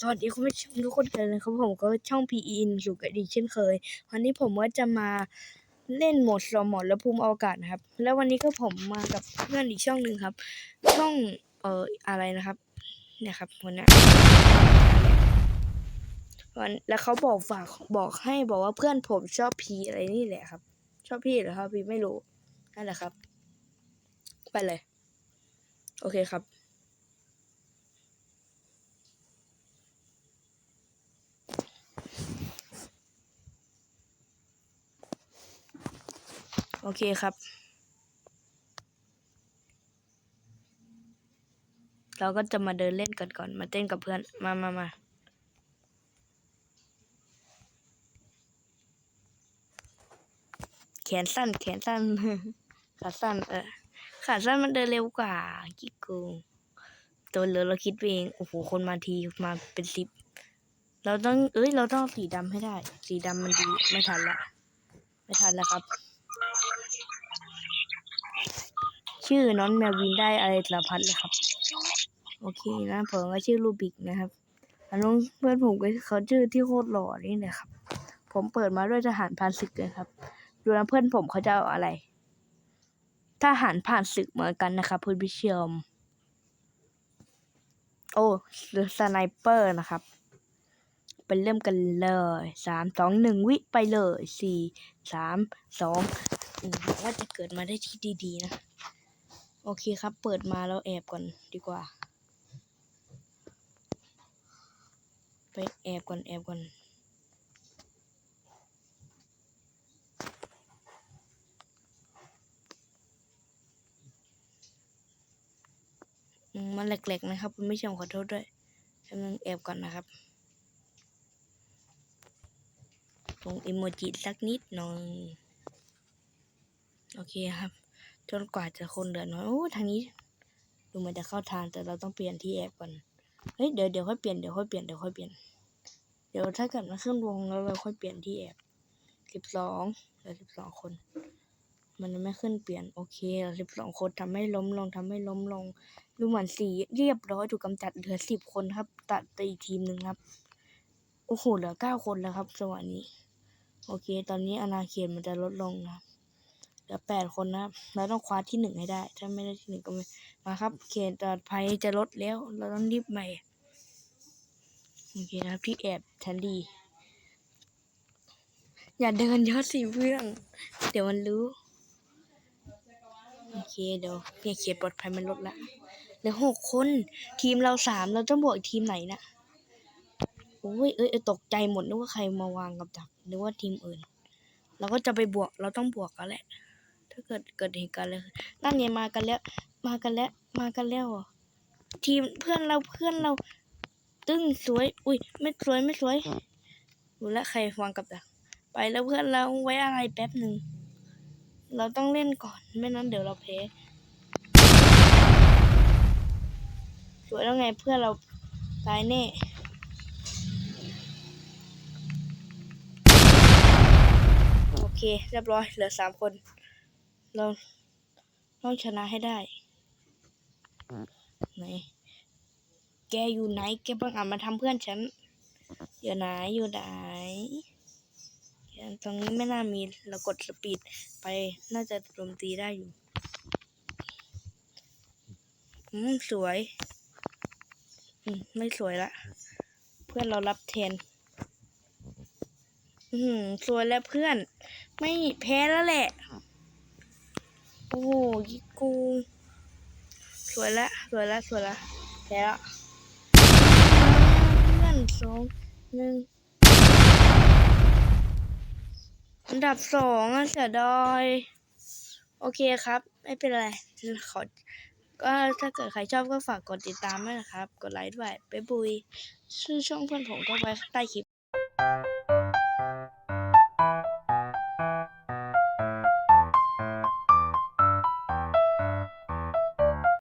สวัสดีคุณผู้ชมทุกคนกันเลยครับผมก็ช่อง PE อยู่กับดีเช่นเคย วันนี้ผมก็จะมาเล่นโหมดสมอนและภูมิอวกาศนะครับ แล้ววันนี้ก็ผมมากับเพื่อนอีกช่องหนึ่งครับ ช่องเอ่ออะไรนะครับ เนี่ยครับวันนี้วันแล้วเขาบอกฝากบอกให้บอกว่าเพื่อนผมชอบพีอะไรนี่แหละครับ ชอบพี่หรือครับพี่ไม่รู้นั่นแหละครับ ไปเลย โอเคครับ โอเคครับ เราก็จะมาเดินเล่นกันก่อน มาเต้นกับเพื่อน มามามาแขนสั้น แขนสั้น ขาสั้น เออ ขาสั้นมันเดินเร็วกว่ากิ๊กกูตัวเหลือเราคิดเอง โอ้โห คนมาทีมาเป็นสิบ เราต้อง เอ้ย เราต้องสีดำให้ได้ สีดำมันดี ไม่ทันละ ไม่ทันแล้วครับ ชื่อน้องแมววินได้อะไรสารพัดเลยครับ โอเคนะผมก็ชื่อลูบิกนะครับอันน้องเพื่อนผมก็เขาชื่อที่โคตรหล่อนี่นะครับ ผมเปิดมาด้วยทหารผ่านศึกเลยครับ ดูนะเพื่อนผมเขาจะเอาอะไรทหารผ่านศึกเหมือนกันนะครับเพื่อนผู้ชมโอ้สไนเปอร์นะครับไปเริ่มกันเลยสามสองหนึ่งวิไปเลยสี่สามสองว่าจะเกิดมาได้ที่ดีๆนะ โอเคครับ เปิดมาแล้วแอบก่อนดีกว่า ไปแอบก่อนแอบก่อนมมันแหลกๆนะครับคุณผู้ชมขอโทษด้วยกำลังแอบก่อนนะครับลงอิโมจิสักนิดหน่อย โอเคครับ จนกว่าจะคนเหลือน้อยโอ้ทางนี้ดูเหมันจะเข้าทางแต่เราต้องเปลี่ยนที่แอบก่อนเฮ้ยเดี๋ยวเดี๋ยวค่อยเปลี่ยนเดี๋ยวค่อยเปลี่ยนเดี๋ยวค่อยเปลี่ยนเดี๋ยวถ้าเกิดมันขึ้นวงแล้วเราค่อยเปลี่ยนที่แอบสิบสองเหลือสิบสองคน มันไม่ขึ้นเปลี่ยนโอเคสิบสองคนทำให้ล้มลงทำให้ล้มลงดูเหมือนสีเรียบร้อยถูกกำจัดเหลือสิบคนครับ ตัดไปอีกทีมหนึ่งครับโอ้โหเหลือเก้าคนแล้วครับจังหวะนี้โอเค ตอนนี้อาณาเขตมันจะลดลงนะครับ เหลือแปดคนนะครับ เราต้องคว้าที่หนึ่งให้ได้ ถ้าไม่ได้ที่หนึ่งก็ไม่มาครับเขตปลอดภัยจะลดแล้ว เราต้องรีบใหม่โอเคนะครับที่แอบทันดี อย่าเดินเยอะสิเพื่อนเดี๋ยวมันรู้โอเคเดี๋ยวเนี่ยเขตปลอดภัยมันลดละเหลือหกคนทีมเราสามเราต้องบวกทีมไหนนะโอ้ยเอ้ยเอ้ยตกใจหมดนึกว่าใครมาวางกับดักนึกว่าทีมอื่น เราก็จะไปบวกเราต้องบวกกันแหละ ถ้าเกิดเกิดเหตุการณ์อะไรนั่นเนี่ยมากันแล้ว มากันแล้ว มากันแล้วเหรอทีมเพื่อนเราเพื่อนเรา ตึ้งสวย อุ้ยไม่สวยไม่สวยดูแลวใครวางกับดักไปแล้วเพื่อนเราไว้อะไรแป๊บหนึ่งเราต้องเล่นก่อนไม่นั้นเดี๋ยวเราแพ้สวยแล้วไงเพื่อนเราตายแน่โอเคเรียบร้อยเหลือสามคน เราต้องชนะให้ได้ ไหน แกอยู่ไหน แกบังอาจมาทำเพื่อนฉัน อยู่ไหน อยู่ไหนตรงนี้ไม่น่ามี เรากดสปีดไป น่าจะโจมตีได้อยู่ อืม สวย อืม ไม่สวยละ เพื่อนเรารับแทน อืม สวยแล้วเพื่อน ไม่แพ้แล้วแหละโอ้โหยิกูสวยล้วสวยล้วสวยล้วแพ้ล้วเพื่อนสองหนึ่งอันดับสองเสียดายโอเคครับ ไม่เป็นไรขอก็ถ้าเกิดใครชอบก็ฝากกดติดตามด้วยนะครับ กดไลค์ด้วยบ๊ายบุย ชื่อช่องเพื่อนผมก็ไว้ใต้คลิป